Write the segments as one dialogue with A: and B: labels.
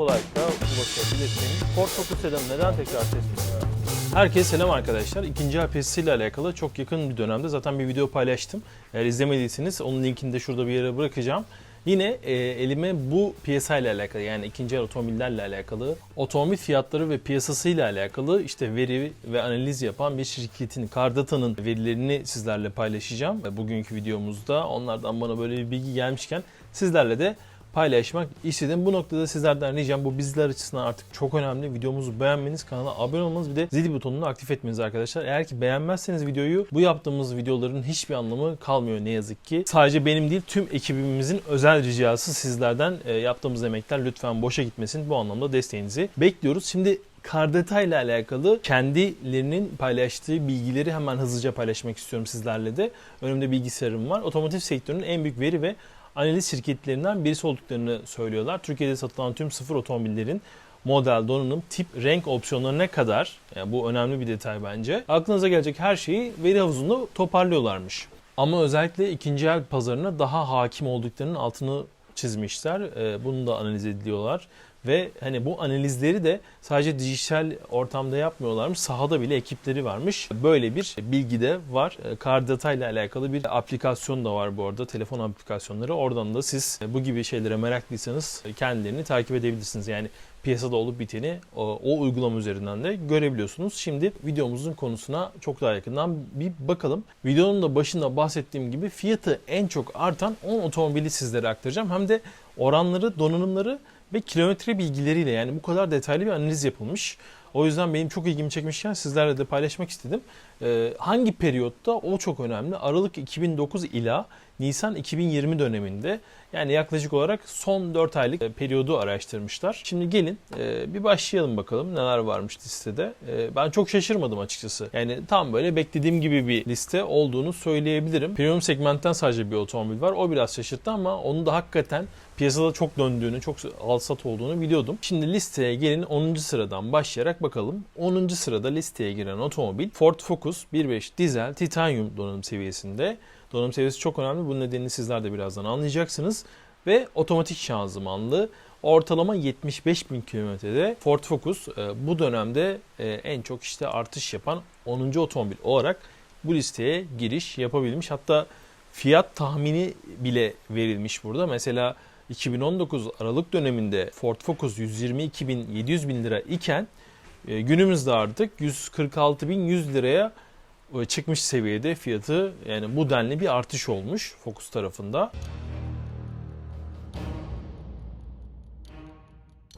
A: kolaylıkla ulaşabilirsiniz. Ford Focus Sedan neden tekrar test Herkese selam arkadaşlar. İkinci piyasası ile alakalı çok yakın bir dönemde zaten bir video paylaştım. Eğer izlemediyseniz onun linkini de şurada bir yere bırakacağım. Yine e, elime bu piyasayla alakalı yani ikinci el otomobillerle alakalı, otomobil fiyatları ve piyasasıyla alakalı işte veri ve analiz yapan bir şirketin Cardata'nın verilerini sizlerle paylaşacağım. Bugünkü videomuzda onlardan bana böyle bir bilgi gelmişken sizlerle de paylaşmak istedim. Bu noktada sizlerden ricam bu bizler açısından artık çok önemli. Videomuzu beğenmeniz, kanala abone olmanız bir de zil butonunu aktif etmeniz arkadaşlar. Eğer ki beğenmezseniz videoyu bu yaptığımız videoların hiçbir anlamı kalmıyor ne yazık ki. Sadece benim değil tüm ekibimizin özel ricası sizlerden e, yaptığımız emekler lütfen boşa gitmesin. Bu anlamda desteğinizi bekliyoruz. Şimdi Cardeta ile alakalı kendilerinin paylaştığı bilgileri hemen hızlıca paylaşmak istiyorum sizlerle de. Önümde bilgisayarım var. Otomotiv sektörünün en büyük veri ve analiz şirketlerinden birisi olduklarını söylüyorlar. Türkiye'de satılan tüm sıfır otomobillerin model, donanım, tip, renk opsiyonlarına kadar yani bu önemli bir detay bence. Aklınıza gelecek her şeyi veri havuzunda toparlıyorlarmış. Ama özellikle ikinci el pazarına daha hakim olduklarının altını çizmişler. Ee, Bunu da analiz ediyorlar. Ve hani bu analizleri de sadece dijital ortamda yapmıyorlarmış. Sahada bile ekipleri varmış. Böyle bir bilgi de var. Car Data ile alakalı bir aplikasyon da var bu arada. Telefon aplikasyonları. Oradan da siz bu gibi şeylere meraklıysanız kendilerini takip edebilirsiniz. Yani piyasada olup biteni o, o uygulama üzerinden de görebiliyorsunuz. Şimdi videomuzun konusuna çok daha yakından bir bakalım. Videonun da başında bahsettiğim gibi fiyatı en çok artan 10 otomobili sizlere aktaracağım. Hem de oranları, donanımları ve kilometre bilgileriyle yani bu kadar detaylı bir analiz yapılmış. O yüzden benim çok ilgimi çekmişken sizlerle de paylaşmak istedim. Ee, hangi periyotta o çok önemli. Aralık 2009 ila Nisan 2020 döneminde yani yaklaşık olarak son 4 aylık e, periyodu araştırmışlar. Şimdi gelin e, bir başlayalım bakalım neler varmış listede. E, ben çok şaşırmadım açıkçası. Yani tam böyle beklediğim gibi bir liste olduğunu söyleyebilirim. Premium segmentten sadece bir otomobil var. O biraz şaşırttı ama onu da hakikaten piyasada çok döndüğünü, çok alsat olduğunu biliyordum. Şimdi listeye gelin 10. sıradan başlayarak bakalım. 10. sırada listeye giren otomobil Ford Focus 1.5 dizel titanyum donanım seviyesinde. Donanım seviyesi çok önemli. Bunun nedenini sizler de birazdan anlayacaksınız. Ve otomatik şanzımanlı ortalama 75 bin kilometrede Ford Focus e, bu dönemde e, en çok işte artış yapan 10. otomobil olarak bu listeye giriş yapabilmiş. Hatta fiyat tahmini bile verilmiş burada. Mesela 2019 Aralık döneminde Ford Focus 122 bin 700 bin lira iken e, günümüzde artık 146 bin 100 liraya çıkmış seviyede fiyatı yani bu denli bir artış olmuş Focus tarafında.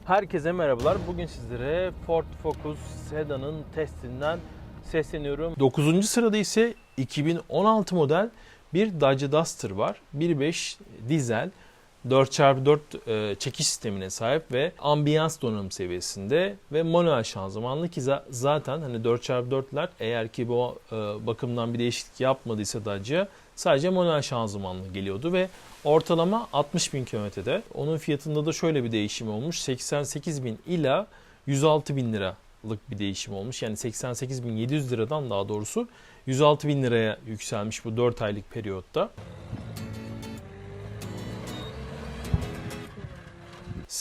A: Herkese merhabalar. Bugün sizlere Ford Focus Sedan'ın testinden sesleniyorum. 9. sırada ise 2016 model bir Dodge Duster var. 1.5 dizel 4x4 e, çekiş sistemine sahip ve ambiyans donanım seviyesinde ve manuel şanzımanlı ki za- zaten hani 4x4'ler eğer ki bu e, bakımdan bir değişiklik yapmadıysa Dacia sadece manuel şanzımanlı geliyordu ve ortalama 60 bin kilometrede. Onun fiyatında da şöyle bir değişim olmuş. 88 bin ila 106 bin liralık bir değişim olmuş. Yani 88 bin 700 liradan daha doğrusu 106 bin liraya yükselmiş bu 4 aylık periyotta.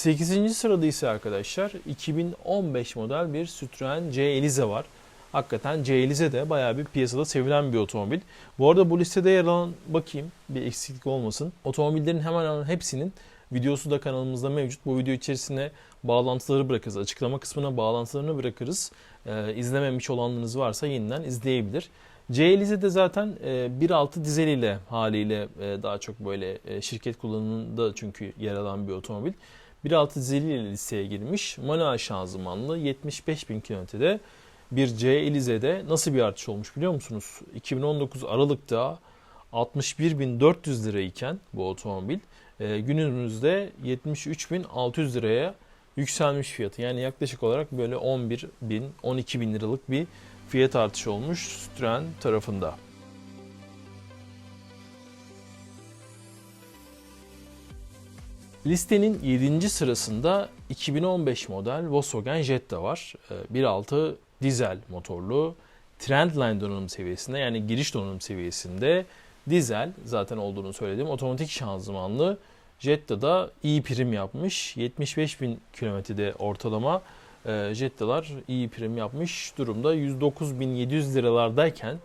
A: 8. sırada ise arkadaşlar 2015 model bir Citroen C Elize var. Hakikaten C Elize de bayağı bir piyasada sevilen bir otomobil. Bu arada bu listede yer alan bakayım bir eksiklik olmasın. Otomobillerin hemen hemen hepsinin videosu da kanalımızda mevcut. Bu video içerisine bağlantıları bırakırız. Açıklama kısmına bağlantılarını bırakırız. Ee, izlememiş olanlarınız varsa yeniden izleyebilir. C Elize de zaten e, 1.6 dizel ile haliyle e, daha çok böyle e, şirket kullanımında çünkü yer alan bir otomobil. 1.6 dizeli listeye girmiş. Manuel şanzımanlı 75 bin kilometrede bir C Elize'de nasıl bir artış olmuş biliyor musunuz? 2019 Aralık'ta 61.400 lira iken bu otomobil e, günümüzde 73.600 liraya yükselmiş fiyatı. Yani yaklaşık olarak böyle 11 bin, 12 bin liralık bir fiyat artışı olmuş Citroen tarafında. Listenin 7. sırasında 2015 model Volkswagen Jetta var. Ee, 1.6 dizel motorlu Trendline donanım seviyesinde yani giriş donanım seviyesinde dizel zaten olduğunu söyledim. Otomatik şanzımanlı Jetta da iyi prim yapmış. 75 bin kilometrede ortalama e, Jetta'lar iyi prim yapmış durumda. 109.700 liralardayken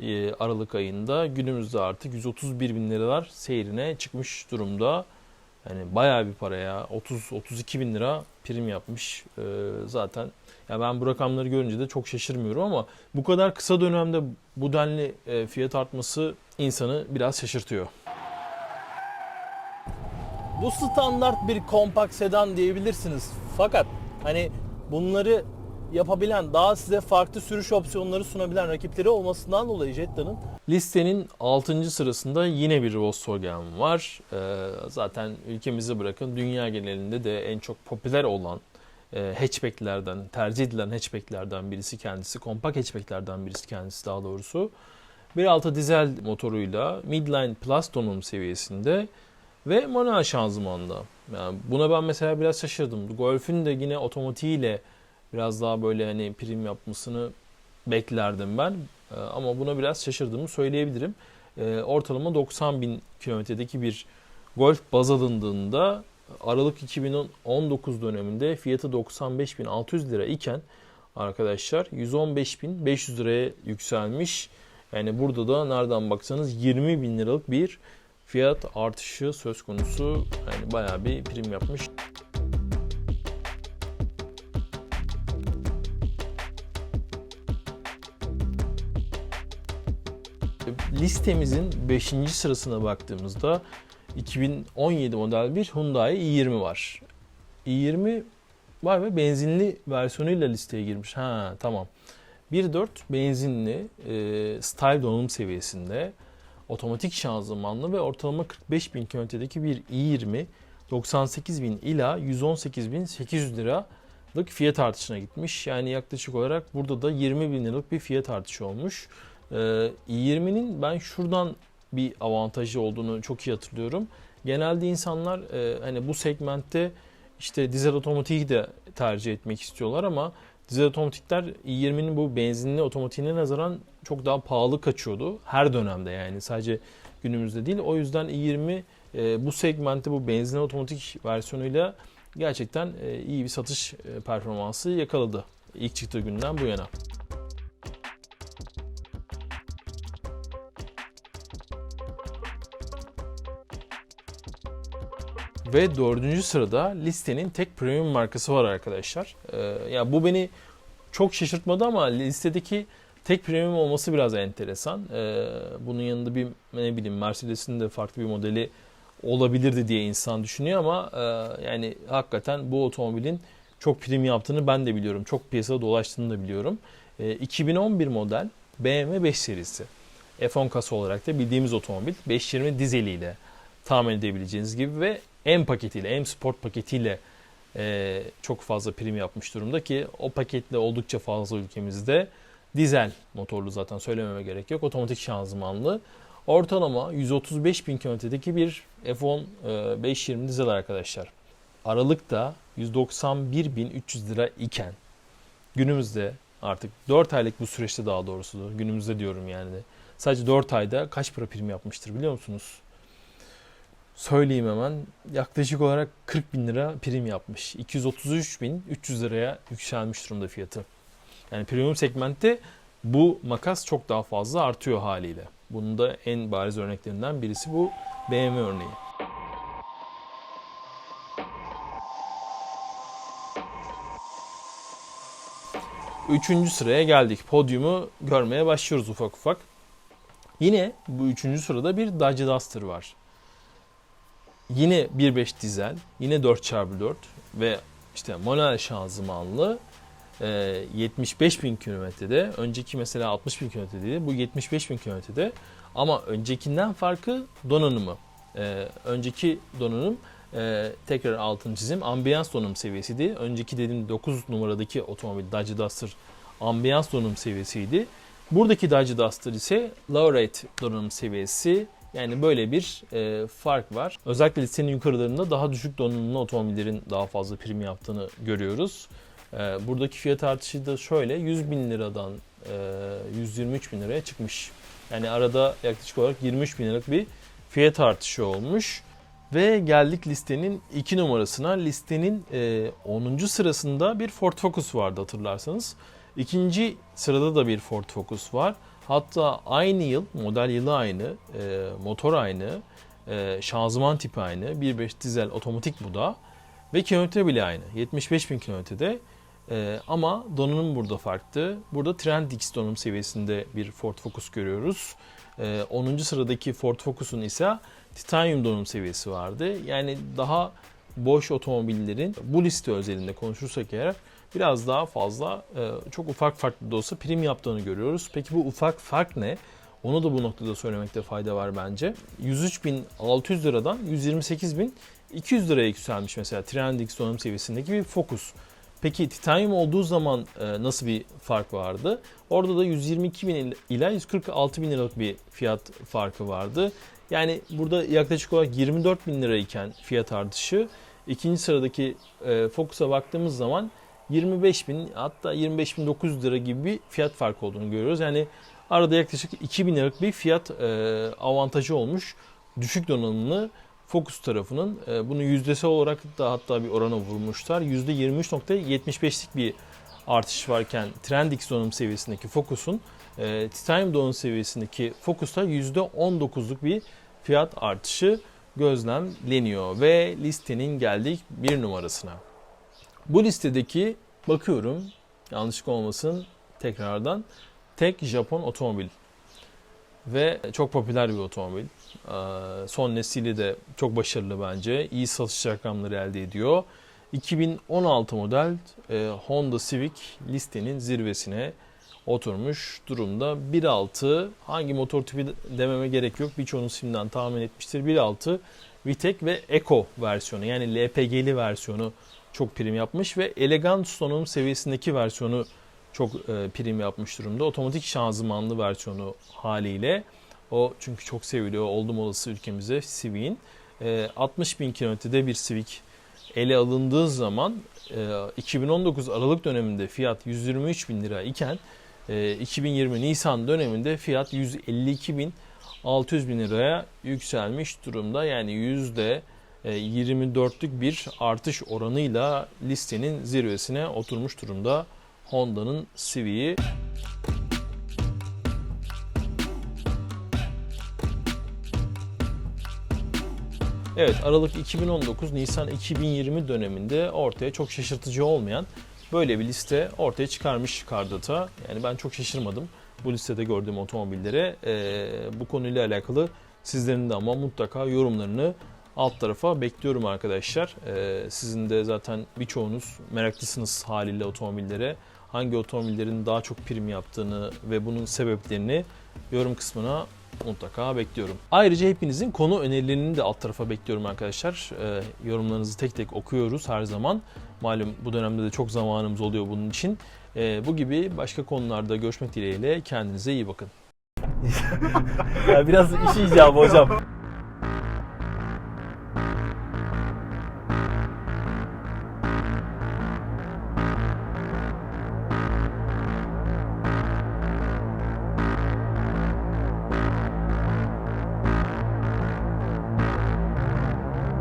A: e, Aralık ayında günümüzde artık 131 bin liralar seyrine çıkmış durumda. Yani bayağı bir para ya. 30-32 bin lira prim yapmış e, zaten. Ya ben bu rakamları görünce de çok şaşırmıyorum ama bu kadar kısa dönemde bu denli e, fiyat artması insanı biraz şaşırtıyor. Bu standart bir kompakt sedan diyebilirsiniz. Fakat hani bunları yapabilen, daha size farklı sürüş opsiyonları sunabilen rakipleri olmasından dolayı Jetta'nın listenin 6. sırasında yine bir Volkswagen var. Ee, zaten ülkemizi bırakın dünya genelinde de en çok popüler olan e, hatchbacklerden, tercih edilen hatchbacklerden birisi kendisi. Kompakt hatchbacklerden birisi kendisi daha doğrusu. 1.6 dizel motoruyla midline plus donanım seviyesinde ve manuel şanzımanla. Yani buna ben mesela biraz şaşırdım. Golf'ün de yine otomatiğiyle biraz daha böyle hani prim yapmasını beklerdim ben. Ee, Ama buna biraz şaşırdığımı söyleyebilirim. Ee, Ortalama 90 bin kilometredeki bir Golf baz alındığında Aralık 2019 döneminde fiyatı 95.600 lira iken arkadaşlar 115.500 liraya yükselmiş. Yani burada da nereden baksanız 20 bin liralık bir fiyat artışı söz konusu. Yani bayağı bir prim yapmış. Listemizin 5. sırasına baktığımızda 2017 model bir Hyundai i20 var. i20 var ve benzinli versiyonuyla listeye girmiş. Ha tamam. 1.4 benzinli e, style donanım seviyesinde otomatik şanzımanlı ve ortalama 45 bin kilometredeki bir i20 98 bin ila 118 bin 800 liralık fiyat artışına gitmiş. Yani yaklaşık olarak burada da 20 bin liralık bir fiyat artışı olmuş. Ee, i20'nin ben şuradan bir avantajı olduğunu çok iyi hatırlıyorum. Genelde insanlar e, hani bu segmentte işte dizel otomatiği de tercih etmek istiyorlar ama dizel otomatikler i20'nin bu benzinli otomatiğine nazaran çok daha pahalı kaçıyordu. Her dönemde yani sadece günümüzde değil. O yüzden i20 e, bu segmentte bu benzinli otomatik versiyonuyla gerçekten e, iyi bir satış e, performansı yakaladı. İlk çıktığı günden bu yana. Ve dördüncü sırada listenin tek premium markası var arkadaşlar. Ee, ya bu beni çok şaşırtmadı ama listedeki tek premium olması biraz enteresan. Ee, bunun yanında bir ne bileyim Mercedes'in de farklı bir modeli olabilirdi diye insan düşünüyor ama e, yani hakikaten bu otomobilin çok prim yaptığını ben de biliyorum. Çok piyasada dolaştığını da biliyorum. E, 2011 model BMW 5 serisi. F10 kasa olarak da bildiğimiz otomobil 520 dizeliyle tahmin edebileceğiniz gibi ve M paketiyle, M Sport paketiyle e, çok fazla prim yapmış durumda ki o paketle oldukça fazla ülkemizde dizel motorlu zaten söylememe gerek yok. Otomatik şanzımanlı. Ortalama 135 bin kilometredeki bir F10 e, 520 dizel arkadaşlar. Aralıkta 191.300 lira iken günümüzde artık 4 aylık bu süreçte daha doğrusu günümüzde diyorum yani sadece 4 ayda kaç para prim yapmıştır biliyor musunuz? Söyleyeyim hemen yaklaşık olarak 40 bin lira prim yapmış. 233 bin 300 liraya yükselmiş durumda fiyatı. Yani premium segmentte bu makas çok daha fazla artıyor haliyle. Bunun da en bariz örneklerinden birisi bu BMW örneği. Üçüncü sıraya geldik. Podyumu görmeye başlıyoruz ufak ufak. Yine bu üçüncü sırada bir Dodge Duster var. Yine 1.5 dizel, yine 4x4 ve işte manuel şanzımanlı e, 75 bin kilometrede. Önceki mesela 60 bin kilometredeydi. Bu 75 bin kilometrede. Ama öncekinden farkı donanımı. E, önceki donanım e, tekrar altını çizim ambiyans donanım seviyesiydi. Önceki dediğim 9 numaradaki otomobil Dodge Duster ambiyans donanım seviyesiydi. Buradaki Dodge Duster ise low rate donanım seviyesi. Yani böyle bir e, fark var. Özellikle listenin yukarılarında daha düşük donanımlı otomobillerin daha fazla prim yaptığını görüyoruz. E, buradaki fiyat artışı da şöyle 100 bin liradan e, 123 bin liraya çıkmış. Yani arada yaklaşık olarak 23 bin liralık bir fiyat artışı olmuş. Ve geldik listenin 2 numarasına. Listenin e, 10. sırasında bir Ford Focus vardı hatırlarsanız. İkinci sırada da bir Ford Focus var. Hatta aynı yıl, model yılı aynı, e, motor aynı, e, şanzıman tipi aynı. 1.5 dizel otomatik bu da. Ve kilometre bile aynı. 75 bin kilometrede. E, ama donanım burada farklı. Burada Trend X donanım seviyesinde bir Ford Focus görüyoruz. E, 10. sıradaki Ford Focus'un ise titanyum donanım seviyesi vardı. Yani daha boş otomobillerin bu liste özelinde konuşursak eğer biraz daha fazla e, çok ufak farklı da olsa prim yaptığını görüyoruz. Peki bu ufak fark ne? Onu da bu noktada söylemekte fayda var bence. 103.600 liradan 128.200 liraya yükselmiş mesela Trendix donanım seviyesindeki bir Focus. Peki titanyum olduğu zaman e, nasıl bir fark vardı? Orada da 122 bin ila 146 bin liralık bir fiyat farkı vardı. Yani burada yaklaşık olarak 24 bin lira iken fiyat artışı ikinci sıradaki e, Focus'a baktığımız zaman 25 bin hatta 25 bin 900 lira gibi bir fiyat farkı olduğunu görüyoruz. Yani arada yaklaşık 2 bin liralık bir fiyat e, avantajı olmuş düşük donanımlı Focus tarafının. E, bunu yüzdesel olarak da hatta bir orana vurmuşlar. %23.75'lik bir artış varken Trendix donanım seviyesindeki Focus'un e, Titanium donanım seviyesindeki Focus'ta %19'luk bir fiyat artışı gözlemleniyor ve listenin geldik bir numarasına. Bu listedeki bakıyorum yanlışlık olmasın tekrardan tek Japon otomobil ve çok popüler bir otomobil. Ee, Son nesili de çok başarılı bence. İyi satış rakamları elde ediyor. 2016 model e, Honda Civic listenin zirvesine oturmuş durumda. 1.6 hangi motor tipi dememe gerek yok. Birçoğunuz şimdiden tahmin etmiştir. 1.6 VTEC ve Eco versiyonu yani LPG'li versiyonu çok prim yapmış ve Elegance donanım seviyesindeki versiyonu çok e, prim yapmış durumda. Otomatik şanzımanlı versiyonu haliyle o çünkü çok seviliyor oldum olası ülkemize Civic'in. E, 60 bin kilometrede bir Civic ele alındığı zaman e, 2019 Aralık döneminde fiyat 123 bin lira iken e, 2020 Nisan döneminde fiyat 152 bin 600 bin liraya yükselmiş durumda. Yani yüzde 24'lük bir artış oranıyla listenin zirvesine oturmuş durumda Honda'nın Civic'i. Evet Aralık 2019 Nisan 2020 döneminde ortaya çok şaşırtıcı olmayan böyle bir liste ortaya çıkarmış Cardata. Yani ben çok şaşırmadım bu listede gördüğüm otomobillere. Ee, bu konuyla alakalı sizlerin de ama mutlaka yorumlarını alt tarafa bekliyorum arkadaşlar. Ee, sizin de zaten birçoğunuz meraklısınız haliyle otomobillere. Hangi otomobillerin daha çok prim yaptığını ve bunun sebeplerini yorum kısmına mutlaka bekliyorum. Ayrıca hepinizin konu önerilerini de alt tarafa bekliyorum arkadaşlar. Ee, yorumlarınızı tek tek okuyoruz her zaman. Malum bu dönemde de çok zamanımız oluyor bunun için. Ee, bu gibi başka konularda görüşmek dileğiyle kendinize iyi bakın.
B: Ya biraz iş icabı hocam.